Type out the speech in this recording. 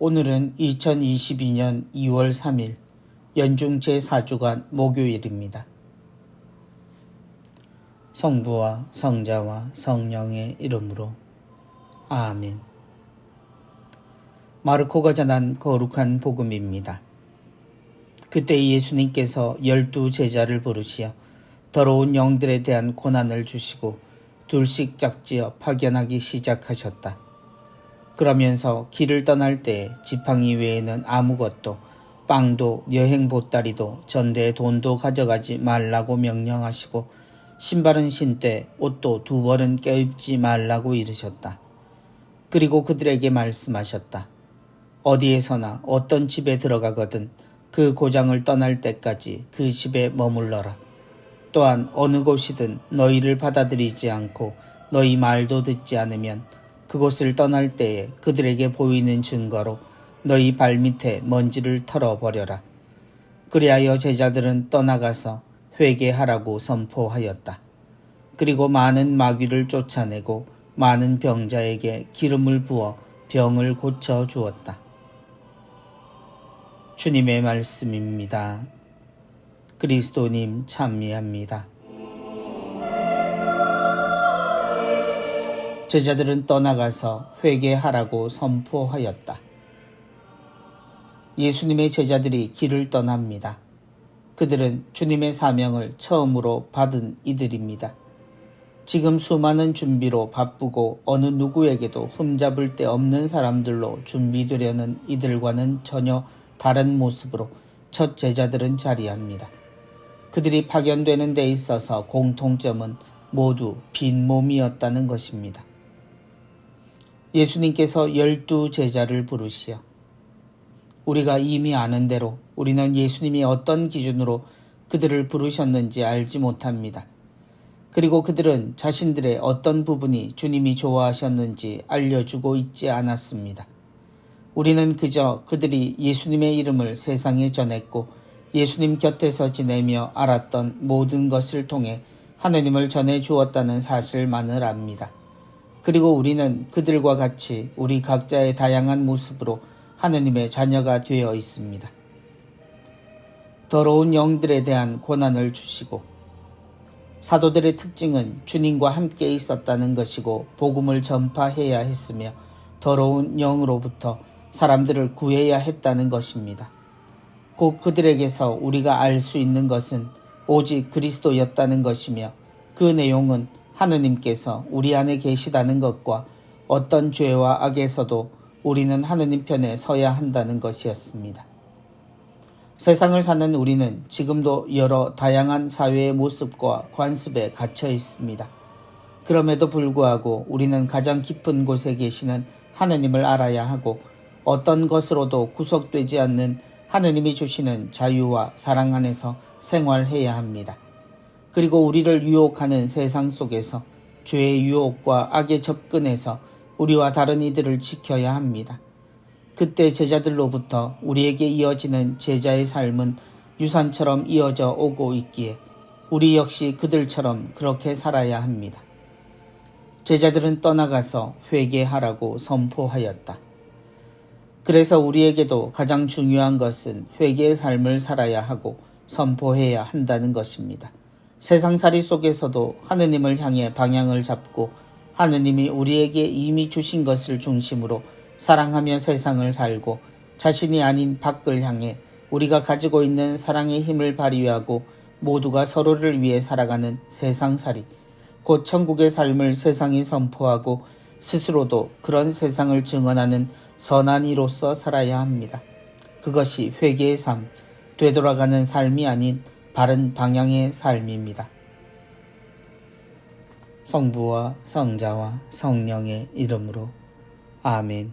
오늘은 2022년 2월 3일 연중 제4주간 목요일입니다. 성부와 성자와 성령의 이름으로 아멘. 마르코가 전한 거룩한 복음입니다. 그때 예수님께서 열두 제자를 부르시어 더러운 영들에 대한 고난을 주시고 둘씩 짝지어 파견하기 시작하셨다. 그러면서 길을 떠날 때 지팡이 외에는 아무것도 빵도 여행 보따리도 전대에 돈도 가져가지 말라고 명령하시고 신발은 신되 옷도 두 벌은 껴입지 말라고 이르셨다. 그리고 그들에게 말씀하셨다. 어디에서나 어떤 집에 들어가거든 그 고장을 떠날 때까지 그 집에 머물러라. 또한 어느 곳이든 너희를 받아들이지 않고 너희 말도 듣지 않으면 그곳을 떠날 때에 그들에게 보이는 증거로 너희 발밑에 먼지를 털어버려라. 그리하여 제자들은 떠나가서 회개하라고 선포하였다. 그리고 많은 마귀를 쫓아내고 많은 병자에게 기름을 부어 병을 고쳐 주었다. 주님의 말씀입니다. 그리스도님 참미합니다. 제자들은 떠나가서 회개하라고 선포하였다. 예수님의 제자들이 길을 떠납니다. 그들은 주님의 사명을 처음으로 받은 이들입니다. 지금 수많은 준비로 바쁘고 어느 누구에게도 흠잡을 데 없는 사람들로 준비되려는 이들과는 전혀 다른 모습으로 첫 제자들은 자리합니다. 그들이 파견되는 데 있어서 공통점은 모두 빈 몸이었다는 것입니다. 예수님께서 열두 제자를 부르시어 우리가 이미 아는 대로 우리는 예수님이 어떤 기준으로 그들을 부르셨는지 알지 못합니다. 그리고 그들은 자신들의 어떤 부분이 주님이 좋아하셨는지 알려주고 있지 않았습니다. 우리는 그저 그들이 예수님의 이름을 세상에 전했고 예수님 곁에서 지내며 알았던 모든 것을 통해 하느님을 전해 주었다는 사실만을 압니다. 그리고 우리는 그들과 같이 우리 각자의 다양한 모습으로 하느님의 자녀가 되어 있습니다. 더러운 영들에 대한 고난을 주시고 사도들의 특징은 주님과 함께 있었다는 것이고 복음을 전파해야 했으며 더러운 영으로부터 사람들을 구해야 했다는 것입니다. 곧 그들에게서 우리가 알 수 있는 것은 오직 그리스도였다는 것이며 그 내용은 하느님께서 우리 안에 계시다는 것과 어떤 죄와 악에서도 우리는 하느님 편에 서야 한다는 것이었습니다. 세상을 사는 우리는 지금도 여러 다양한 사회의 모습과 관습에 갇혀 있습니다. 그럼에도 불구하고 우리는 가장 깊은 곳에 계시는 하느님을 알아야 하고 어떤 것으로도 구속되지 않는 하느님이 주시는 자유와 사랑 안에서 생활해야 합니다. 그리고 우리를 유혹하는 세상 속에서 죄의 유혹과 악의 접근에서 우리와 다른 이들을 지켜야 합니다. 그때 제자들로부터 우리에게 이어지는 제자의 삶은 유산처럼 이어져 오고 있기에 우리 역시 그들처럼 그렇게 살아야 합니다. 제자들은 떠나가서 회개하라고 선포하였다. 그래서 우리에게도 가장 중요한 것은 회개의 삶을 살아야 하고 선포해야 한다는 것입니다. 세상살이 속에서도 하느님을 향해 방향을 잡고 하느님이 우리에게 이미 주신 것을 중심으로 사랑하며 세상을 살고 자신이 아닌 밖을 향해 우리가 가지고 있는 사랑의 힘을 발휘하고 모두가 서로를 위해 살아가는 세상살이 곧 천국의 삶을 세상에 선포하고 스스로도 그런 세상을 증언하는 선한 이로서 살아야 합니다. 그것이 회개의 삶, 되돌아가는 삶이 아닌 바른 방향의 삶입니다. 성부와 성자와 성령의 이름으로 아멘.